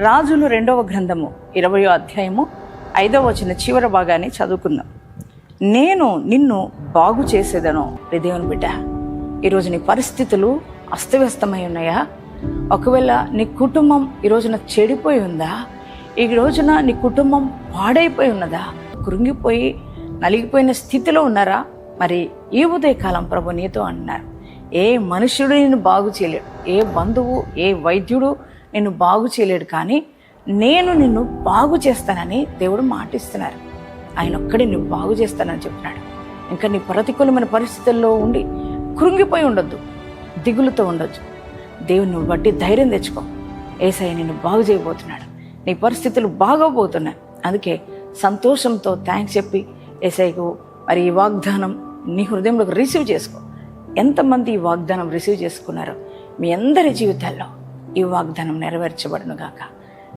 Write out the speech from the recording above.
రాజులు రెండవ గ్రంథము ఇరవయో అధ్యాయము ఐదవ వచ్చిన చివరి భాగాన్ని చదువుకుందాం. నేను నిన్ను బాగు చేసేదను దేవుని బిడ్డ. ఈరోజు నీ పరిస్థితులు అస్తవ్యస్తమై ఉన్నాయా? ఒకవేళ నీ కుటుంబం ఈరోజున చెడిపోయి ఉందా? ఈ రోజున నీ కుటుంబం పాడైపోయి ఉన్నదా? కృంగిపోయి నలిగిపోయిన స్థితిలో ఉన్నారా? మరి ఈ ఉదయకాలం ప్రభు నీతో అన్నారు. ఏ మనుష్యుడు నిన్ను బాగు చేయలేడు. ఏ బంధువు ఏ వైద్యుడు నిన్ను బాగు చేయలేడు కానీ నేను నిన్ను బాగు చేస్తానని దేవుడు మాటిస్తున్నారు. ఆయన ఒక్కడే నువ్వు బాగు చేస్తానని చెప్తున్నాడు. ఇంకా నీ ప్రతికూలమైన పరిస్థితుల్లో ఉండి కృంగిపోయి ఉండొద్దు దిగులుతో ఉండొచ్చు దేవుని నువ్వు బట్టి ధైర్యం తెచ్చుకో. ఏసయ్య నిన్ను బాగు చేయబోతున్నాడు. నీ పరిస్థితులు బాగోబోతున్నాయి. అందుకే సంతోషంతో థ్యాంక్స్ చెప్పి ఏసైకు మరి ఈ వాగ్దానం నీ హృదయంలోకి రిసీవ్ చేసుకో. ఎంతమంది ఈ వాగ్దానం రిసీవ్ చేసుకున్నారో మీ అందరి జీవితాల్లో. ఈ వాగ్దానం నెరవేర్చబడును గాక